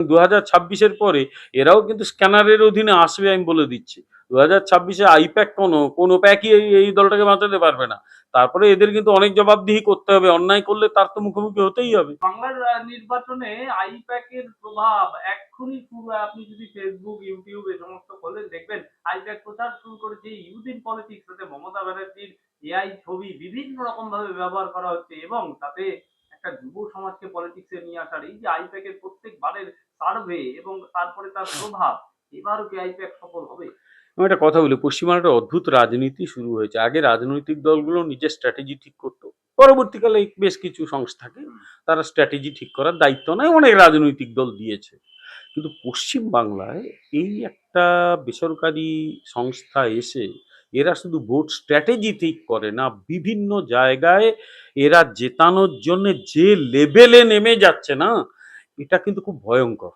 দু হাজার ছাব্বিশের পরে এরাও কিন্তু স্ক্যানারের অধীনে আসবে আমি বলে দিচ্ছি। দু হাজার ছাব্বিশে আইপ্যাক কোনো কোনো প্যাকই এই- দলটাকে বাঁচাতে পারবে না। তারপরে এদের কিন্তু অনেক জবাবদিহি করতে হবে, অন্যায় করলে তার তো মুখোমুখি হতেই হবে। বাংলার নির্বাচনে আইপ্যাকের প্রভাব এক্ষুনি পুরো আপনি যদি ফেসবুক ইউটিউব এ সমস্ত খোলেন, দেখবেন আইপ্যাক প্রচার শুরু করেছে ইউথ পলিটিক্স তাতে মমতা ব্যানার্জির এআই ছবি বিভিন্ন রকম ভাবে ব্যবহার করা হচ্ছে এবং তাতে একটা যুব সমাজকে পলিটিক্সে নিয়ে আসার, এই যে আইপ্যাকের প্রত্যেকবারের সার্ভে এবং তারপরে তার প্রভাব, এবারও কি আইপ্যাক সফল হবে? আমি একটা কথা বলি পশ্চিমবাংলার একটা অদ্ভুত রাজনীতি শুরু হয়েছে। আগে রাজনৈতিক দলগুলো নিজের স্ট্র্যাটেজি ঠিক করতো। পরবর্তীকালে বেশ কিছু সংস্থাকে তারা স্ট্র্যাটেজি ঠিক করার দায়িত্ব নেয়, অনেক রাজনৈতিক দল দিয়েছে। কিন্তু পশ্চিম বাংলায় এই একটা বেসরকারি সংস্থা এসে, এরা শুধু ভোট স্ট্র্যাটেজি ঠিক করে না, বিভিন্ন জায়গায় এরা জেতানোর জন্য যে লেভেলে নেমে যাচ্ছে না এটা কিন্তু খুব ভয়ঙ্কর।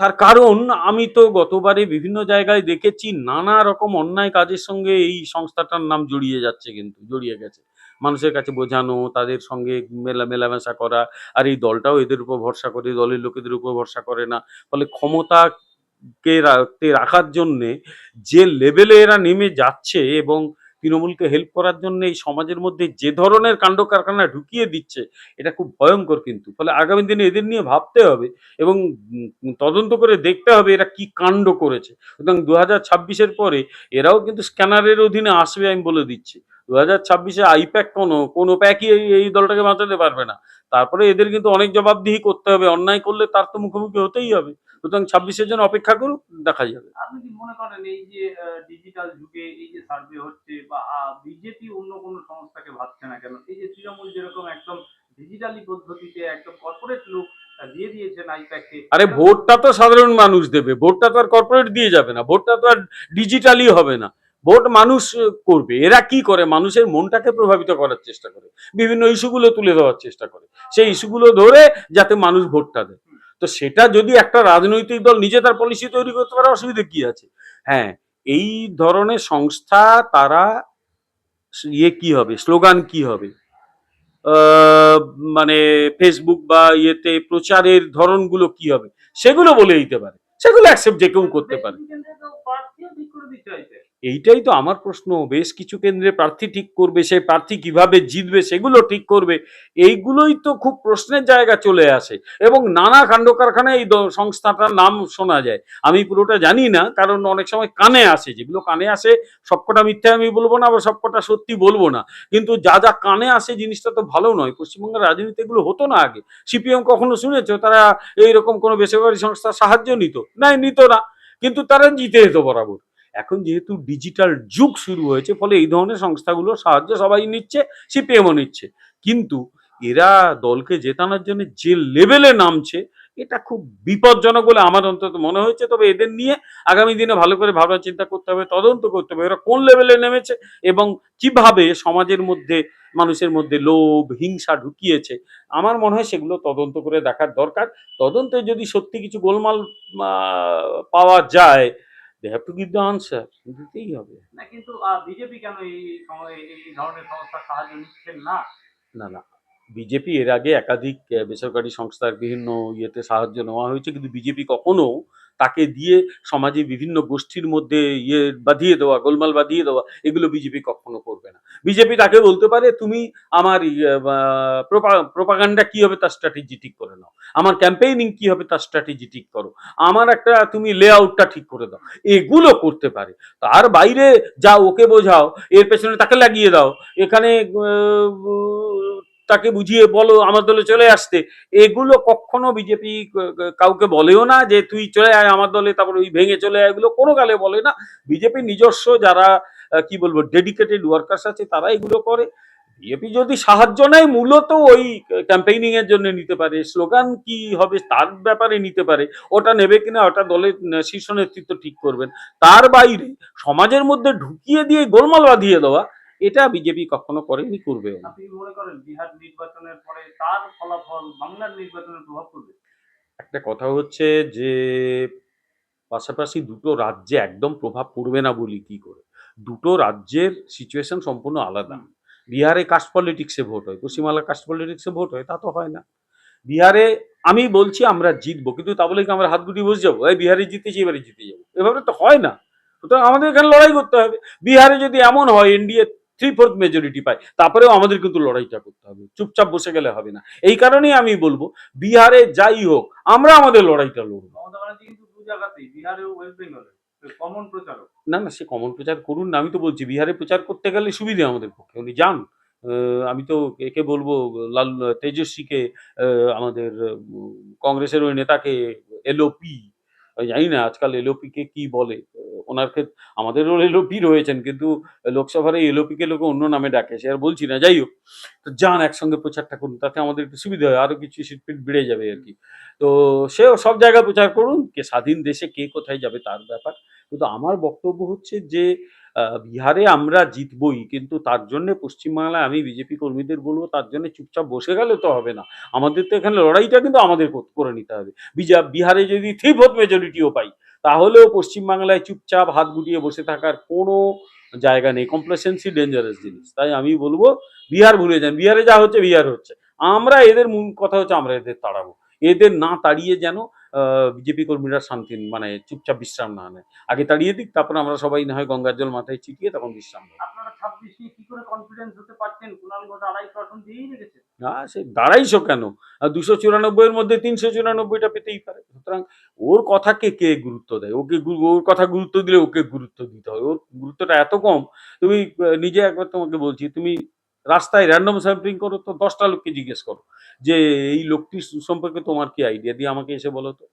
তার কারণ আমি তো গতবারে বিভিন্ন জায়গায় দেখেছি নানা রকম অন্যায় কাজের সঙ্গে এই সংস্থাটার নাম জড়িয়ে যাচ্ছে কিন্তু জড়িয়ে গেছে। মানুষের কাছে বোঝানো তাদের সঙ্গে মেলা মেলামেশা করা আর এই দলটাও এদের উপর ভরসা করে দলের লোকেদের উপর ভরসা করে না। ফলে ক্ষমতাকে রাখতে রাখার জন্যে যে লেভেলে এরা নেমে যাচ্ছে এবং তৃণমূলকে হেল্প করার জন্য এই সমাজের মধ্যে যে ধরনের কাণ্ড কারখানা ঢুকিয়ে দিচ্ছে, এটা খুব ভয়ঙ্কর কিন্তু। ফলে আগামী দিনে এদের নিয়ে ভাবতে হবে এবং তদন্ত করে দেখতে হবে এরা কি কাণ্ড করেছে। সুতরাং দু হাজার ছাব্বিশের পরে এরাও কিন্তু স্ক্যানারের অধীনে আসবে আমি বলে দিচ্ছি। দু হাজার ছাব্বিশে আইপ্যাক কোনো কোনো প্যাকই এই- দলটাকে বাঁচাতে পারবে না। তারপরে এদের কিন্তু অনেক জবাবদিহি করতে হবে। অন্যায় করলে তার তো মুখোমুখি হতেই হবে। সুতরাং ছাব্বিশের জন্য অপেক্ষা করুক দেখা যাবে। আপনি কি মনে করেন এই যে ডিজিটাল যুগে এই যে সার্ভে হচ্ছে বা বিজেপি অন্য কোনো সংস্থাকে ভাবছে না কেন? এই যে তৃণমূল যেরকম একদম ডিজিটালি পদ্ধতিতে একদম কর্পোরেট লুক দিয়ে দিয়েছেন আইপ্যাককে আরে ভোটটা তো সাধারণ মানুষ দেবে ভোটটা তো আর কর্পোরেট দিয়ে যাবে না ভোটটা তো আর ডিজিটালি হবে না। ভোট মানুষ করবে এরা কি করে? মানুষের মনটাকে প্রভাবিত করার চেষ্টা করে বিভিন্ন ইস্যুগুলো তুলে দেওয়ার চেষ্টা করে। সেই ইস্যুগুলো ধরে যাতে মানুষ ভোটটা দেয়। তো সেটা যদি একটা রাজনৈতিক দল নিজে তার পলিসি তৈরি করতে পারে, অসুবিধা কি আছে? হ্যাঁ এই ধরনের সংস্থা তারা ইয়ে কি হবে, স্লোগান কি হবে? মানে ফেসবুক বা ইয়েতে প্রচারের ধরনগুলো কি হবে? সেগুলো বলে দিতে পারে। সেগুলো অ্যাকসেপ্ট যে কেউ করতে পারে। এইটাই তো আমার প্রশ্ন। বেশ কিছু কেন্দ্রে প্রার্থী ঠিক করবে সেই প্রার্থী কীভাবে জিতবে সেগুলো ঠিক করবে, এইগুলোই তো খুব প্রশ্নের জায়গা চলে আসে। এবং নানা কাণ্ড কারখানায় এই সংস্থাটার নাম শোনা যায়। আমি পুরোটা জানি না, কারণ অনেক সময় কানে আসে। যেগুলো কানে আসে, সবকটা মিথ্যে আমি বলব না, আবার সবকটা সত্যি বলব না। কিন্তু যা যা কানে আসে জিনিসটা তো ভালো নয়। পশ্চিমবঙ্গের রাজনীতি এগুলো হতো না আগে। সিপিএম কখনো শুনেছো? তারা এইরকম কোনো বেসরকারি সংস্থার সাহায্য নিত? নাই, নিত না। কিন্তু তারা জিতে যেত বরাবর। এখন যেহেতু ডিজিটাল যুগ শুরু হয়েছে, ফলে এই ধরনের সংস্থাগুলোর সাহায্য সবাই নিচ্ছে সিপিএমও নিচ্ছে। কিন্তু এরা দলকে জেতানোর জন্য যে লেভেলে নামছে, এটা খুব বিপজ্জনক বলে আমার অন্তত মনে হয়েছে। তবে এদের নিয়ে আগামী দিনে ভালো করে ভাবনা চিন্তা করতে হবে, তদন্ত করতে হবে, এরা কোন লেভেলে নেমেছে এবং কীভাবে সমাজের মধ্যে, মানুষের মধ্যে লোভ, হিংসা ঢুকিয়েছে, আমার মনে হয় সেগুলো তদন্ত করে দেখার দরকার। তদন্তে যদি সত্যি কিছু গোলমাল পাওয়া যায় they have to give the answer দিতেই হবে। না কিন্তু বিজেপি কেন এই সময় এই ধরনের সংস্থার সাহায্য নিচ্ছেন না? না না। বিজেপি এর আগে একাধিক বেসরকারি সংস্থার বিভিন্ন ইয়েতে সাহায্য নেওয়া হয়েছে কিন্তু বিজেপি কখনো তাকে দিয়ে সমাজে বিভিন্ন গোষ্ঠীর মধ্যে ইয়ে বাঁধিয়ে দেওয়া, গোলমাল বাঁধিয়ে দেওয়া, এগুলো বিজেপি কখনো করবে না। বিজেপি তাকে বলতে পারে, তুমি আমার প্রোপাগান্ডা কি হবে তার স্ট্র্যাটেজি ঠিক করে নাও। আমার ক্যাম্পেইনিং কি হবে তার স্ট্র্যাটেজি ঠিক করো। আমার একটা তুমি লেআউটটা ঠিক করে দাও। এগুলো করতে পারে। তার বাইরে যা ওকে বোঝাও, এর পেছনে তাকে লাগিয়ে দাও। এখানে তাকে বুঝিয়ে বলো, আমার দলে চলে আসতে। এগুলো কখনো বিজেপি কাউকে বলেও না যে তুই চলে আয় আমার দলে, তারপর ওই ভেঙে চলে আয়, এগুলো কোনো কালে বলে না। বিজেপি নিজস্ব যারা কি বলব ডেডিকেটেড ওয়ার্কার্স আছে, তারা এগুলো করে। বিজেপি যদি সাহায্য নেয়, মূলত ওই ক্যাম্পেইনিং এর জন্য নিতে পারে। স্লোগান কি হবে, তার ব্যাপারে নিতে পারে। ওটা নেবে কিনা, ওটা দলের শীর্ষ নেতৃত্ব ঠিক করবেন। তার বাইরে সমাজের মধ্যে ঢুকিয়ে দিয়ে গোলমাল বাঁধিয়ে দেওয়া এটা বিজেপি কখনো করেনি করবে না। আপনি মনে করেন বিহার নির্বাচনের পরে তার ফলাফল বাংলার নির্বাচনের প্রভাব পড়বে? একটা কথা হচ্ছে যে পাশাপাশি দুটো রাজ্যে একদম প্রভাব পড়বে না বলি কি করে? দুটো রাজ্যের সিচুয়েশন সম্পূর্ণ আলাদা। বিহারে কাস্ট পলিটিক্সে ভোট হয় পশ্চিমবাংলার কাস্ট পলিটিক্সে ভোট হয় তা তো হয় না। বিহারে আমি বলছি আমরা জিতবো কিন্তু তা বলে কি আমরা হাত গুটি বসে যাব? এই বিহারে জিতেছি এবারে জিতে যাব। এভাবে তো হয় না। সুতরাং আমাদের এখানে লড়াই করতে হবে। বিহারে যদি এমন হয় এনডিএ থ্রি ফোর্থ মেজরিটি পায়। তারপরেও আমাদের কিন্তু লড়াইটা করতে হবে। চুপচাপ বসে গেলে হবে না। এই কারণেই আমি বলব বিহারে যাই হোক আমরা আমাদের লড়াইটা লড়বো। না না সে কমন প্রচার করুন না আমি তো বলছি বিহারে প্রচার করতে গেলে সুবিধে আমাদের পক্ষে। উনি যান। আমি তো একে বলব লাল তেজস্বীকে আমাদের কংগ্রেসের ওই নেতাকে এলওপি জানি না, আজকাল এলওপিকে কি বলে। ওনার ক্ষেত্রে, আমাদেরও এলওপি রয়েছেন, কিন্তু লোকসভার এই এলওপিকে লোকে অন্য নামে ডাকে, সে আর বলছি না। যাই হোক, তো যান, একসঙ্গে প্রচারটা করুন, তাতে আমাদের একটু সুবিধা হয় আরও কিছু সিটপিট বেড়ে যাবে আর কি। তো সেও সব জায়গায় প্রচার করুন, কে স্বাধীন দেশে, কে কোথায় যাবে তার ব্যাপার। কিন্তু আমার বক্তব্য হচ্ছে যে বিহারে আমরা জিতবই, কিন্তু তার জন্য পশ্চিমবাংলায় আমি বিজেপি কর্মীদের বলব, তার জন্য চুপচাপ বসে গেলে তো হবে না। আমাদের তো এখানে লড়াইটা কিন্তু আমাদের করে নিতে হবে। বিহারে যদি থ্রি ফোর্থ মেজরিটিও পাই, তাহলেও পশ্চিমবাংলায় চুপচাপ হাত গুটিয়ে বসে থাকার কোনো জায়গা নেই। কমপ্লেসেন্সি ডেঞ্জারাস জিনিস। তাই আমি বলব, বিহার ভুলে যান। বিহারে যা হচ্ছে, বিহার হচ্ছে। আমরা এদের মূল কথা হচ্ছে, আমরা এদের তাড়াবো। এদের না তাড়িয়ে যেন বিজেপি কর্মীরা শান্তি মানে চুপচাপ বিশ্রাম না নেয়। আগে তাড়িয়ে দিক তারপর আমরা সবাই না হয় গঙ্গার জল মাথায় ছিটিয়ে তখন বিশ্রাম নেব। আপনারা ছাব্বিশ কি করে কনফিডেন্স হতে পারছেন? কুণাল আড়াইশো আসন না সে দাঁড়াইশো কেন? দুশো চুরানব্বইয়ের মধ্যে তিনশো চুরানব্বইটা পেতেই পারে। সুতরাং ওর কথাকে কে গুরুত্ব দেয়? ওকে ওর কথা গুরুত্ব দিলে ওকে গুরুত্ব দিতে হয়। ওর গুরুত্বটা এত কম তুমি নিজে একবার তোমাকে বলছি তুমি রাস্তায় র্যান্ডম স্যাম্পলিং করো তো দশটা লোককে জিজ্ঞেস করো যে এই লোকটি সম্পর্কে তোমার কি আইডিয়া দিয়ে আমাকে এসে বলো তো।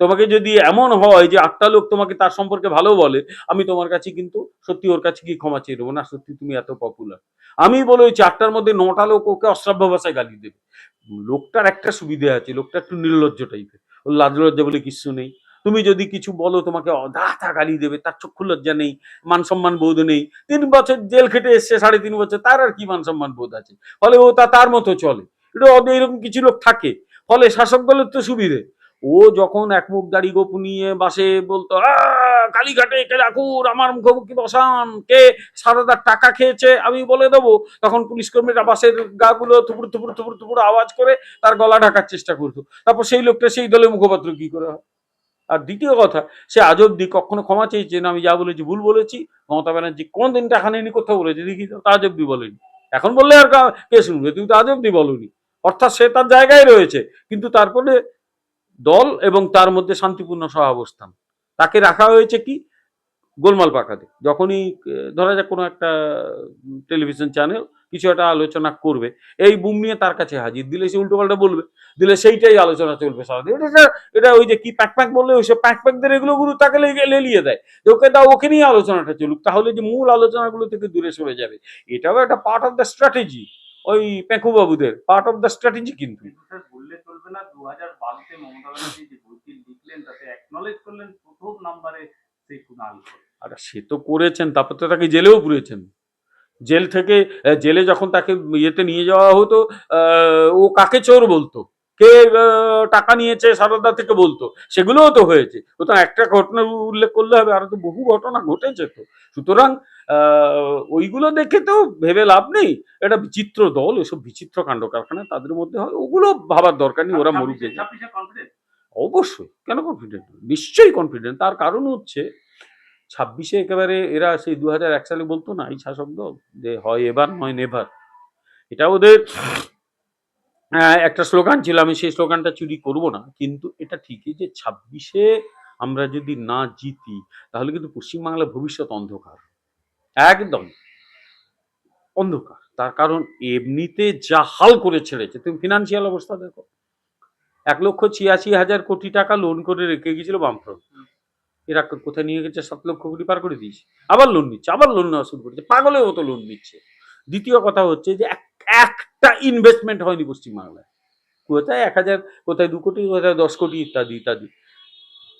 তোমাকে যদি এমন হয় যে আটটা লোক তোমাকে তার সম্পর্কে ভালো বলে, আমি তোমার কাছে কিন্তু সত্যি ওর কাছে কি ক্ষমা চেয়ে দেবো না, সত্যি তুমি এত পপুলার আমি বলে ওই চারটার মধ্যে নটা লোক ওকে অশ্রাব্য ভাষায় গালি দেবে। লোকটার একটা সুবিধে আছে, লোকটা একটু নির্লজ্জ টাইপের ওর লাজ লজ্জা বলে কিছু নেই। তুমি যদি কিছু বলো তোমাকে অদাথা গালি দেবে তার চক্ষু লজ্জা নেই মান সম্মান বোধ নেই। তিন বছর জেল খেটে এসছে সাড়ে তিন বছর তার আর কি মান সম্মান বোধ আছে? ফলে ও তা তার মতো চলে। এটা এরকম কিছু লোক থাকে। ফলে শাসক দলের তো সুবিধে। ও যখন এক মুখ দাড়ি গোপ নিয়ে বাসে বলতো "আহ, কালীঘাটে কে আমার মুখোমুখি বসান কে সারদার টাকা খেয়েছে আমি বলে দেবো। তখন পুলিশ কর্মীরা বাসের গাগুলো থুপুর থুপুর থুপুর থুপুর আওয়াজ করে তার গলা ঢাকার চেষ্টা করতো। তারপর সেই লোকটা সেই দলের মুখপাত্র কি করে হয়? আর দ্বিতীয় কথা সে আজ অব্দি কখনো ক্ষমা চেয়েছে না আমি যা বলেছি ভুল বলেছি। মমতা ব্যানার্জি কোনদিন টাকা নেয়নি কোথাও বলেছে দেখি তো, আজ অব্দি বলেনি। এখন বললে আর কা- কে শুনবে? তুমি তো আজ অব্দি বলনি। অর্থাৎ সে তার জায়গায় রয়েছে কিন্তু তারপরে দল এবং তার মধ্যে শান্তিপূর্ণ সহাবস্থান। তাকে রাখা হয়েছে কি? গোলমাল পাকাতে। যখনই ধরা যাক কোনো একটা টেলিভিশন চ্যানেল কিছু একটা আলোচনা করবে। এই বুম নিয়ে তার কাছে হাজির। দিলে সে উল্টোপাল্টা বলবে। দিলে সেইটাই আলোচনা চলবে সারাদিন। এটা এটা- ওই যে কি প্যাক প্যাক বললে ওই সব প্যাক প্যাকদের এগুলো গুরু তাকে লেলিয়ে দেয়। যে ওকে দাও ওকে নিয়ে আলোচনাটা চলুক। তাহলে যে মূল আলোচনাগুলো থেকে দূরে সরে যাবে। এটাও একটা পার্ট অফ দ্য স্ট্র্যাটেজি ওই পেঁকু বাবুদের পার্ট অফ দ্য স্ট্র্যাটেজি কিন্তু বললে চলবে না। দু হাজার বারোতে মমতা ব্যানার্জি যে বইটি লিখলেন তাতে একনলেজ করলেন প্রথম নাম্বারে সেই কুণাল আর সে তো করেছেন তারপর তো তাকে জেলেও পুরেছেন। জেল থেকে জেলে যখন তাকে ইয়েতে নিয়ে যাওয়া হতো ও কাকে চোর বলতো? কে টাকা নিয়েছে সারদা থেকে বলতো? সেগুলোও তো হয়েছে। সুতরাং একটা ঘটনা উল্লেখ করলে হবে আরও তো বহু ঘটনা ঘটেছে তো। সুতরাং ওইগুলো দেখে তো ভেবে লাভ নেই। এটা বিচিত্র দল এসব বিচিত্র কাণ্ড কারখানা তাদের মধ্যে হয় ওগুলো ভাবার দরকার নেই ওরা মরুক অবশ্যই। কেন কনফিডেন্ট নিশ্চয়ই কনফিডেন্ট তার কারণ হচ্ছে ছাব্বিশে একেবারে এরা সেই দু এক সালে বলতো না এই শাসক দল যে হয় এবার নয় নেভার। এটা ওদের আহ, একটা স্লোগান ছিল আমি সেই স্লোগানটা চুরি করব না কিন্তু এটা ঠিকই যে ছাব্বিশে আমরা যদি না জিতি তাহলে কিন্তু পশ্চিমবাংলার ভবিষ্যৎ অন্ধকার। একদম অন্ধকার। তার কারণ এমনিতে যা হাল করে ছেড়েছে তুমি ফিনান্সিয়াল অবস্থা দেখো। এক লক্ষ ছিয়াশি হাজার কোটি টাকা লোন করে রেখে গেছিল বামফ্রন্ট। এরা কোথায় নিয়ে গেছে, সাত লক্ষ কোটি পার করে দিয়েছে। আবার লোন নিচ্ছে, আবার লোন নেওয়া শুরু করেছে। পাগলের মতো লোন নিচ্ছে। দ্বিতীয় কথা হচ্ছে যে এক- একটা ইনভেস্টমেন্ট হয়নি পশ্চিমবাংলায়। কোথায় এক হাজার, কোথায় দু কোটি, কোথায় দশ কোটি ইত্যাদি ইত্যাদি।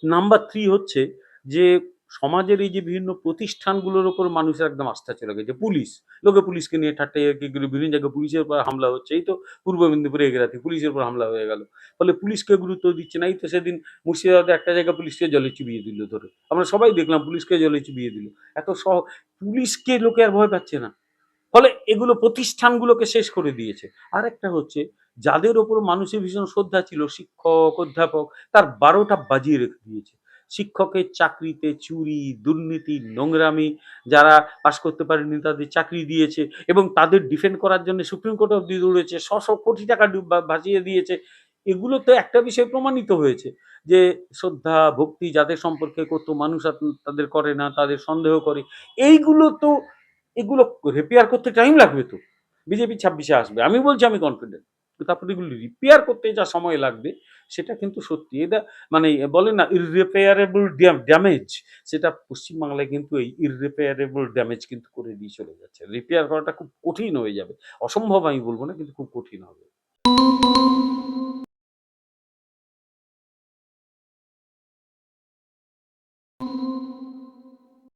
নাম্বার থ্রি হচ্ছে যে সমাজের এই যে বিভিন্ন প্রতিষ্ঠানগুলোর ওপর মানুষের একদম আস্থা চলে গেছে। পুলিশ, লোকে পুলিশকে নিয়ে ঠাট্টা করে, বিভিন্ন জায়গায় পুলিশের উপর হামলা হচ্ছে। এই তো পূর্ব মেদিনীপুরে এগরাতে পুলিশের উপর হামলা হয়ে গেল। ফলে পুলিশকে গুরুত্ব দিচ্ছে না। এই তো সেদিন মুর্শিদাবাদে একটা জায়গায় পুলিশকে জলে চুবিয়ে দিল ধরে। আমরা সবাই দেখলাম পুলিশকে জলে চুবিয়ে দিল। এত সহ, পুলিশকে লোকে আর ভয় পাচ্ছে না। ফলে এগুলো প্রতিষ্ঠানগুলোকে শেষ করে দিয়েছে। আর একটা হচ্ছে, যাদের ওপর মানুষের ভীষণ শ্রদ্ধা ছিল, শিক্ষক, অধ্যাপক, তার বারোটা বাজিয়ে রেখে দিয়েছে। শিক্ষকের চাকরিতে চুরি, দুর্নীতি, নোংরামি যারা পাশ করতে পারেনি তাদের চাকরি দিয়েছে এবং তাদের ডিফেন্ড করার জন্য সুপ্রিম কোর্ট অব্দি দৌড়েছে শ শ কোটি টাকা ভাসিয়ে দিয়েছে। এগুলো তো একটা বিষয় প্রমাণিত হয়েছে যে শ্রদ্ধা, ভক্তি যাদের সম্পর্কে করতো মানুষ তাদের করে না, তাদের সন্দেহ করে। এইগুলো তো, এগুলো রিপেয়ার করতে টাইম লাগবে তো। বিজেপি ছাব্বিশে আসবে। আমি বলছি আমি কনফিডেন্ট তারপরে এগুলি রিপেয়ার করতে যা সময় লাগবে, সেটা কিন্তু সত্যি। এটা মানে বলে না ইররিপেয়ারেবল ড্যামেজ সেটা পশ্চিমবাংলায় কিন্তু এই ইররিপেয়ারেবল ড্যামেজ কিন্তু করে দিয়ে চলে যাচ্ছে। রিপেয়ার করাটা খুব কঠিন হয়ে যাবে। অসম্ভব আমি বলব না, কিন্তু খুব কঠিন হবে।